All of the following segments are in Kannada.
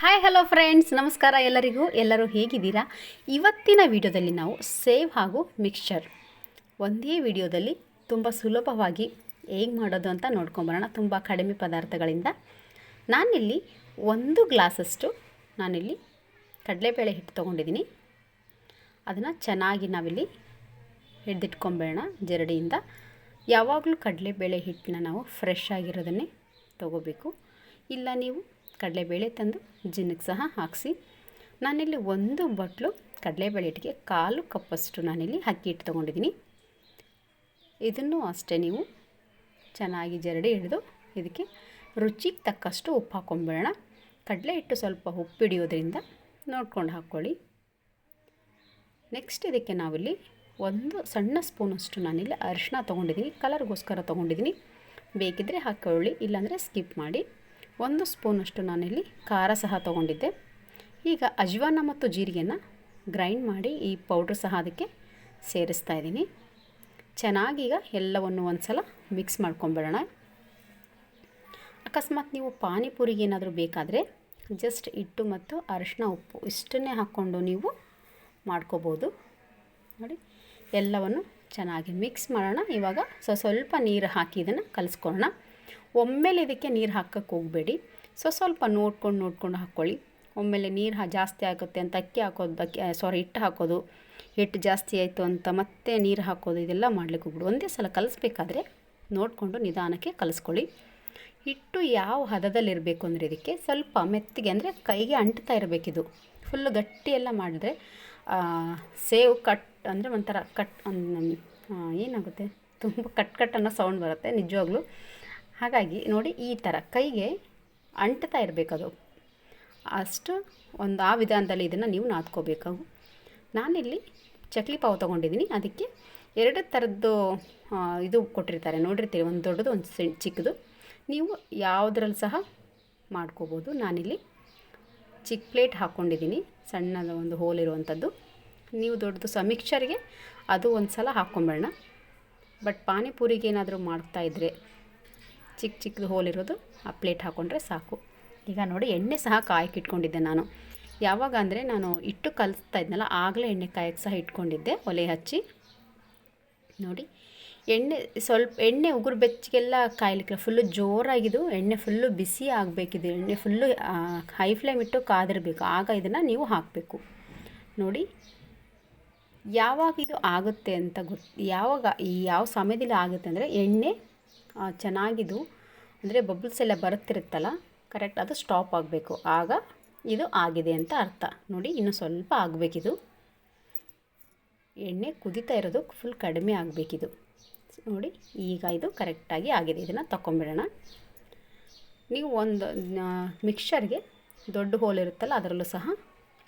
ಹಾಯ್ ಹಲೋ ಫ್ರೆಂಡ್ಸ್ ನಮಸ್ಕಾರ ಎಲ್ಲರಿಗೂ. ಎಲ್ಲರೂ ಹೇಗಿದ್ದೀರಾ? ಇವತ್ತಿನ ವಿಡಿಯೋದಲ್ಲಿ ನಾವು ಸೇವ್ ಹಾಗೂ ಮಿಕ್ಸ್ಚರ್ ಒಂದೇ ವಿಡಿಯೋದಲ್ಲಿ ತುಂಬ ಸುಲಭವಾಗಿ ಹೇಗೆ ಮಾಡೋದು ಅಂತ ನೋಡ್ಕೊಂಬರೋಣ. ತುಂಬ ಕಡಿಮೆ ಪದಾರ್ಥಗಳಿಂದ. ನಾನಿಲ್ಲಿ ಒಂದು ಗ್ಲಾಸಷ್ಟು ನಾನಿಲ್ಲಿ ಕಡಲೆಬೇಳೆ ಹಿಟ್ಟು ತೊಗೊಂಡಿದ್ದೀನಿ. ಅದನ್ನು ಚೆನ್ನಾಗಿ ನಾವಿಲ್ಲಿ ಹಿಡಿದಿಟ್ಕೊಂಬೇಡ ಜರಡಿಯಿಂದ. ಯಾವಾಗಲೂ ಕಡಲೆಬೇಳೆ ಹಿಟ್ಟನ್ನ ನಾವು ಫ್ರೆಶ್ ಆಗಿರೋದನ್ನೇ ತೊಗೋಬೇಕು. ಇಲ್ಲ ನೀವು ಕಡಲೆಬೇಳೆ ತಂದು ಜಿನ್ನಕ್ಕೆ ಸಹ ಹಾಕಿಸಿ, ನಾನಿಲ್ಲಿ ಒಂದು ಬಟ್ಲು ಕಡಲೆಬೇಳೆ ಇಟ್ಟಿಗೆ ಕಾಲು ಕಪ್ಪಷ್ಟು ನಾನಿಲ್ಲಿ ಅಕ್ಕಿ ಹಿಟ್ಟು ತೊಗೊಂಡಿದ್ದೀನಿ. ಇದನ್ನು ಅಷ್ಟೇ ನೀವು ಚೆನ್ನಾಗಿ ಜರಡಿ ಹಿಡಿದು ಇದಕ್ಕೆ ರುಚಿಗೆ ತಕ್ಕಷ್ಟು ಉಪ್ಪು ಹಾಕ್ಕೊಂಬಿಡೋಣ ಕಡಲೆ ಹಿಟ್ಟು ಸ್ವಲ್ಪ ಉಪ್ಪು ಹಿಡಿಯೋದ್ರಿಂದ ನೋಡ್ಕೊಂಡು ಹಾಕ್ಕೊಳ್ಳಿ. ನೆಕ್ಸ್ಟ್ ಇದಕ್ಕೆ ನಾವಿಲ್ಲಿ ಒಂದು ಸಣ್ಣ ಸ್ಪೂನಷ್ಟು ನಾನಿಲ್ಲಿ ಅರಿಶಿನ ತೊಗೊಂಡಿದ್ದೀನಿ, ಕಲರ್ಗೋಸ್ಕರ ತೊಗೊಂಡಿದ್ದೀನಿ. ಬೇಕಿದ್ದರೆ ಹಾಕ್ಕೊಳ್ಳಿ ಇಲ್ಲಾಂದರೆ ಸ್ಕಿಪ್ ಮಾಡಿ. ಒಂದು ಸ್ಪೂನಷ್ಟು ನಾನಿಲ್ಲಿ ಖಾರ ಸಹ ತೊಗೊಂಡಿದ್ದೆ. ಈಗ ಅಜ್ವಾನ ಮತ್ತು ಜೀರಿಗೆನ ಗ್ರೈಂಡ್ ಮಾಡಿ ಈ ಪೌಡ್ರ್ ಸಹ ಅದಕ್ಕೆ ಸೇರಿಸ್ತಾ ಇದ್ದೀನಿ. ಚೆನ್ನಾಗೀಗ ಎಲ್ಲವನ್ನು ಒಂದು ಸಲ ಮಿಕ್ಸ್ ಮಾಡ್ಕೊಂಬಿಡೋಣ. ಅಕಸ್ಮಾತ್ ನೀವು ಪಾನಿಪುರಿಗೆ ಏನಾದರೂ ಬೇಕಾದರೆ ಜಸ್ಟ್ ಹಿಟ್ಟು ಮತ್ತು ಅರಿಶಿನ ಉಪ್ಪು ಇಷ್ಟನ್ನೇ ಹಾಕ್ಕೊಂಡು ನೀವು ಮಾಡ್ಕೋಬೋದು. ನೋಡಿ, ಎಲ್ಲವನ್ನು ಚೆನ್ನಾಗಿ ಮಿಕ್ಸ್ ಮಾಡೋಣ. ಇವಾಗ ಸ್ವಲ್ಪ ನೀರು ಹಾಕಿ ಇದನ್ನು ಕಲಿಸ್ಕೊಳ್ಳೋಣ. ಒಮ್ಮೆಲೆ ಇದಕ್ಕೆ ನೀರು ಹಾಕೋಕ್ಕೆ ಹೋಗಬೇಡಿ. ಸೊ ಸ್ವಲ್ಪ ನೋಡ್ಕೊಂಡು ನೋಡ್ಕೊಂಡು ಹಾಕ್ಕೊಳ್ಳಿ ಒಮ್ಮೆಲೆ ನೀರು ಹಾ, ಜಾಸ್ತಿ ಆಗುತ್ತೆ ಅಂತ ಅಕ್ಕಿ ಹಾಕೋದು ಅಕ್ಕಿ ಸಾರಿ ಹಿಟ್ಟು ಹಾಕೋದು, ಹಿಟ್ಟು ಜಾಸ್ತಿ ಆಯಿತು ಅಂತ ಮತ್ತೆ ನೀರು ಹಾಕೋದು, ಇದೆಲ್ಲ ಮಾಡ್ಲಿಕ್ಕೆ ಹೋಗ್ಬಿಡು. ಒಂದೇ ಸಲ ಕಲಿಸ್ಬೇಕಾದ್ರೆ ನೋಡಿಕೊಂಡು ನಿಧಾನಕ್ಕೆ ಕಲಿಸ್ಕೊಳ್ಳಿ. ಹಿಟ್ಟು ಯಾವ ಹದದಲ್ಲಿರಬೇಕು ಅಂದರೆ ಇದಕ್ಕೆ ಸ್ವಲ್ಪ ಮೆತ್ತಿಗೆ, ಅಂದರೆ ಕೈಗೆ ಅಂಟ್ತಾ ಇರಬೇಕಿದು. ಫುಲ್ಲು ಗಟ್ಟಿ ಎಲ್ಲ ಮಾಡಿದ್ರೆ ಸೇವ್ ಕಟ್, ಅಂದರೆ ಒಂಥರ ಕಟ್ ಏನಾಗುತ್ತೆ? ತುಂಬ ಕಟ್ ಕಟ್ ಅನ್ನೋ ಸೌಂಡ್ ಬರುತ್ತೆ ನಿಜವಾಗ್ಲೂ. ಹಾಗಾಗಿ ನೋಡಿ ಈ ಥರ ಕೈಗೆ ಅಂಟ್ತಾ ಇರಬೇಕದು ಅಷ್ಟು ಒಂದು ಆ ವಿಧಾನದಲ್ಲಿ ಇದನ್ನು ನೀವು ನಾದ್ಕೋಬೇಕು. ನಾನಿಲ್ಲಿ ಚಕ್ಲಿ ಪಾವು ತೊಗೊಂಡಿದ್ದೀನಿ. ಅದಕ್ಕೆ ಎರಡು ಥರದ್ದು ಇದು ಕೊಟ್ಟಿರ್ತಾರೆ. ನೋಡಿರ್ತೀವಿ ಒಂದು ದೊಡ್ಡದು, ಒಂದು ಚಿಕ್ಕದು. ನೀವು ಯಾವುದ್ರಲ್ಲಿ ಸಹ ಮಾಡ್ಕೋಬೋದು. ನಾನಿಲ್ಲಿ ಚಿಕ್ಕ ಪ್ಲೇಟ್ ಹಾಕ್ಕೊಂಡಿದ್ದೀನಿ ಸಣ್ಣದ ಒಂದು ಹೋಲ್ ಇರುವಂಥದ್ದು. ನೀವು ದೊಡ್ಡದು ಸಹ ಅದು ಒಂದು ಸಲ ಹಾಕ್ಕೊಂಬೇಡ ಬಟ್ ಪಾನಿಪುರಿಗೆ ಏನಾದರೂ ಮಾಡ್ತಾಯಿದ್ರೆ ಚಿಕ್ಕ ಚಿಕ್ಕದು ಹೋಲ್ ಇರೋದು ಆ ಪ್ಲೇಟ್ ಹಾಕ್ಕೊಂಡ್ರೆ ಸಾಕು. ಈಗ ನೋಡಿ, ಎಣ್ಣೆ ಸಹ ಕಾಯಕ್ಕೆ ಇಟ್ಕೊಂಡಿದ್ದೆ ನಾನು. ಯಾವಾಗ ಅಂದರೆ ನಾನು ಇಟ್ಟು ಕಲಿಸ್ತಾ ಇದ್ನಲ್ಲ, ಆಗಲೇ ಎಣ್ಣೆ ಕಾಯಕ್ಕೆ ಸಹ ಇಟ್ಕೊಂಡಿದ್ದೆ, ಒಲೆ ಹಚ್ಚಿ. ನೋಡಿ, ಎಣ್ಣೆ ಸ್ವಲ್ಪ, ಎಣ್ಣೆ ಉಗುರು ಬೆಚ್ಚಗೆಲ್ಲ ಕಾಯ್ಲಿಕ್ಕೆ ಫುಲ್ಲು ಜೋರಾಗಿದ್ದು, ಎಣ್ಣೆ ಫುಲ್ಲು ಬಿಸಿ ಆಗಬೇಕಿದೆ. ಎಣ್ಣೆ ಫುಲ್ಲು ಹೈ ಫ್ಲೇಮ್ ಇಟ್ಟು ಕಾದಿರಬೇಕು. ಆಗ ಇದನ್ನು ನೀವು ಹಾಕಬೇಕು. ನೋಡಿ, ಯಾವಾಗ ಇದು ಆಗುತ್ತೆ ಅಂತ ಗೊತ್ತು ಯಾವಾಗ, ಈ ಯಾವ ಸಮಯದಲ್ಲಿ ಆಗುತ್ತೆ ಅಂದರೆ ಎಣ್ಣೆ ಚೆನ್ನಾಗಿದು ಅಂದರೆ ಬಬಲ್ಸ್ ಎಲ್ಲ ಬರುತ್ತಿರುತ್ತಲ್ಲ ಕರೆಕ್ಟ್ ಅದು ಸ್ಟಾಪ್ ಆಗಬೇಕು. ಆಗ ಇದು ಆಗಿದೆ ಅಂತ ಅರ್ಥ. ನೋಡಿ, ಇನ್ನು ಸ್ವಲ್ಪ ಆಗಬೇಕಿದು. ಎಣ್ಣೆ ಕುದೀತಾ ಇರೋದು ಫುಲ್ ಕಡಿಮೆ ಆಗಬೇಕಿದು. ನೋಡಿ, ಈಗ ಇದು ಕರೆಕ್ಟಾಗಿ ಆಗಿದೆ. ಇದನ್ನು ತಗೊಂಬಿಡೋಣ ನೀವು ಒಂದು ಮಿಕ್ಸರ್ಗೆ ದೊಡ್ಡ ಹೋಲ್ ಇರುತ್ತಲ್ಲ, ಅದರಲ್ಲೂ ಸಹ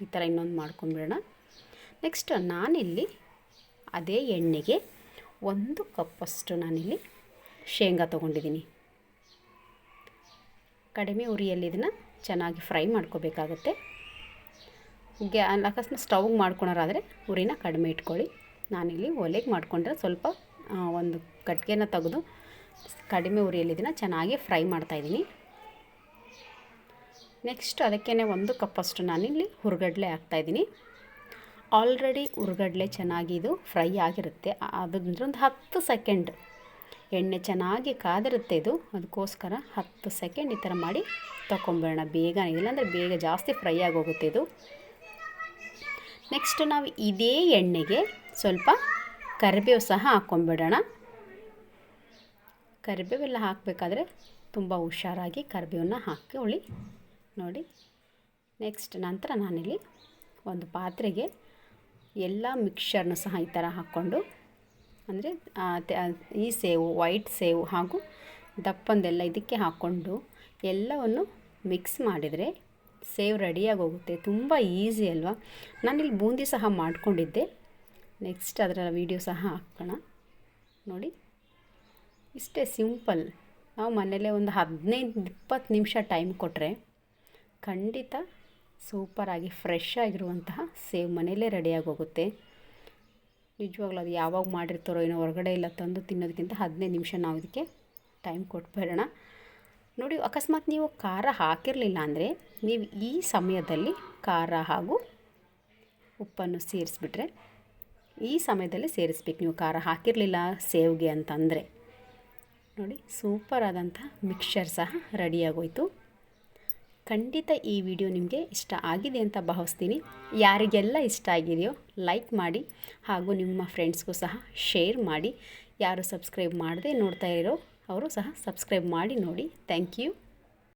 ಈ ಥರ ಇನ್ನೊಂದು ಮಾಡ್ಕೊಂಬಿಡೋಣ. ನೆಕ್ಸ್ಟ್ ನಾನಿಲ್ಲಿ ಅದೇ ಎಣ್ಣೆಗೆ ಒಂದು ಕಪ್ಪಷ್ಟು ನಾನಿಲ್ಲಿ ಶೇಂಗಾ ತೊಗೊಂಡಿದ್ದೀನಿ. ಕಡಿಮೆ ಉರಿಯಲ್ಲಿ ಇದನ್ನು ಚೆನ್ನಾಗಿ ಫ್ರೈ ಮಾಡ್ಕೋಬೇಕಾಗತ್ತೆ. ಗ್ಯಾ ಅಕಸ್ಮಾತ್ ಸ್ಟವ್ಗೆ ಮಾಡ್ಕೊಳೋರಾದರೆ ಉರಿನ ಕಡಿಮೆ ಇಟ್ಕೊಳ್ಳಿ. ನಾನಿಲ್ಲಿ ಒಲೆಗೆ ಮಾಡಿಕೊಂಡ್ರೆ ಸ್ವಲ್ಪ ಒಂದು ಕಟ್ಗೆನ ತೆಗೆದು ಕಡಿಮೆ ಉರಿಯಲ್ಲಿ ಇದನ್ನು ಚೆನ್ನಾಗಿ ಫ್ರೈ ಮಾಡ್ತಾಯಿದ್ದೀನಿ ನೆಕ್ಸ್ಟ್ ಅದಕ್ಕೇ ಒಂದು ಕಪ್ಪಷ್ಟು ನಾನಿಲ್ಲಿ ಹುರ್ಗಡ್ಲೆ ಹಾಕ್ತಾಯಿದ್ದೀನಿ ಆಲ್ರೆಡಿ ಹುರ್ಗಡ್ಲೆ ಚೆನ್ನಾಗಿ ಇದು ಫ್ರೈ ಆಗಿರುತ್ತೆ. ಅದಂದ್ರೆ ಒಂದು ಹತ್ತು ಸೆಕೆಂಡ್ ಎಣ್ಣೆ ಚೆನ್ನಾಗಿ ಕಾದಿರುತ್ತೆ ಇದು. ಅದಕ್ಕೋಸ್ಕರ ಹತ್ತು ಸೆಕೆಂಡ್ ಈ ಥರ ಮಾಡಿ ತೊಗೊಂಬಿಡೋಣ ಬೇಗ, ಇಲ್ಲಾಂದರೆ ಬೇಗ ಜಾಸ್ತಿ ಫ್ರೈ ಆಗೋಗುತ್ತೆ ಇದು. ನೆಕ್ಸ್ಟ್ ನಾವು ಇದೇ ಎಣ್ಣೆಗೆ ಸ್ವಲ್ಪ ಕರಿಬೇವು ಸಹ ಹಾಕ್ಕೊಂಬಿಡೋಣ ಕರಿಬೇವೆಲ್ಲ ಹಾಕಬೇಕಾದ್ರೆ ತುಂಬ ಹುಷಾರಾಗಿ ಕರಿಬೇವನ್ನ ಹಾಕೊಳ್ಳಿ ನೋಡಿ, ನೆಕ್ಸ್ಟ್ ನಂತರ ನಾನಿಲ್ಲಿ ಒಂದು ಪಾತ್ರೆಗೆ ಎಲ್ಲ ಮಿಕ್ಸ್ಚರ್ನ ಸಹ ಈ ಥರ ಹಾಕ್ಕೊಂಡು ಅಂದರೆ ಈ ಸೇವು, ವೈಟ್ ಸೇವು ಹಾಗೂ ದಪ್ಪಂದೆಲ್ಲ ಇದಕ್ಕೆ ಹಾಕ್ಕೊಂಡು ಎಲ್ಲವನ್ನು ಮಿಕ್ಸ್ ಮಾಡಿದರೆ ಸೇವ್ ರೆಡಿಯಾಗಿ ಹೋಗುತ್ತೆ ತುಂಬ ಈಸಿ ಅಲ್ವಾ? ನಾನಿಲ್ಲಿ ಬೂಂದಿ ಸಹ ಮಾಡಿಕೊಂಡಿದ್ದೆ. ನೆಕ್ಸ್ಟ್ ಅದರ ವೀಡಿಯೋ ಸಹ ಹಾಕೋಣ. ನೋಡಿ. ಇಷ್ಟೇ ಸಿಂಪಲ್. ನಾವು ಮನೇಲೇ ಒಂದು ಹದಿನೈದು, ಇಪ್ಪತ್ತು ನಿಮಿಷ ಟೈಮ್ ಕೊಟ್ಟರೆ ಖಂಡಿತ ಸೂಪರಾಗಿ ಫ್ರೆಶ್ ಆಗಿರುವಂತಹ ಸೇವ್ ಮನೆಯಲ್ಲೇ ರೆಡಿಯಾಗಿ ಹೋಗುತ್ತೆ ನಿಜವಾಗ್ಲೂ ಅದು ಯಾವಾಗ ಮಾಡಿರ್ತಾರೋ ಏನೋ ಹೊರಗಡೆ ಇಲ್ಲ, ತಂದು ತಿನ್ನೋದಕ್ಕಿಂತ ಹದಿನೈದು ನಿಮಿಷ ನಾವು ಇದಕ್ಕೆ ಟೈಮ್ ಕೊಟ್ಬೇಡೋಣ. ನೋಡಿ, ಅಕಸ್ಮಾತ್ ನೀವು ಖಾರ ಹಾಕಿರಲಿಲ್ಲ ಅಂದರೆ ನೀವು ಈ ಸಮಯದಲ್ಲಿ ಖಾರ ಹಾಗೂ ಉಪ್ಪನ್ನು ಸೇರಿಸ್ಬಿಟ್ರೆ, ಈ ಸಮಯದಲ್ಲಿ ಸೇರಿಸ್ಬೇಕು. ನೀವು ಖಾರ ಹಾಕಿರಲಿಲ್ಲ ಸೇವ್ಗೆ ಅಂತಂದರೆ. ನೋಡಿ ಸೂಪರ್ ಆದಂಥ ಮಿಕ್ಸ್ಚರ್ ಸಹ ರೆಡಿಯಾಗೋಯ್ತು ಖಂಡಿತ ಈ ವಿಡಿಯೋ ನಿಮಗೆ ಇಷ್ಟ ಆಗಿದೆ ಅಂತ ಭಾವಿಸ್ತೀನಿ. ಯಾರಿಗೆಲ್ಲ ಇಷ್ಟ ಆಗಿದೆಯೋ ಲೈಕ್ ಮಾಡಿ ಹಾಗೂ ನಿಮ್ಮ ಫ್ರೆಂಡ್ಸ್ಗೂ ಸಹ ಶೇರ್ ಮಾಡಿ. ಯಾರು ಸಬ್ಸ್ಕ್ರೈಬ್ ಮಾಡದೆ ನೋಡ್ತಾ ಇರೋ, ಅವರು ಸಹ ಸಬ್ಸ್ಕ್ರೈಬ್ ಮಾಡಿ ನೋಡಿ. Thank you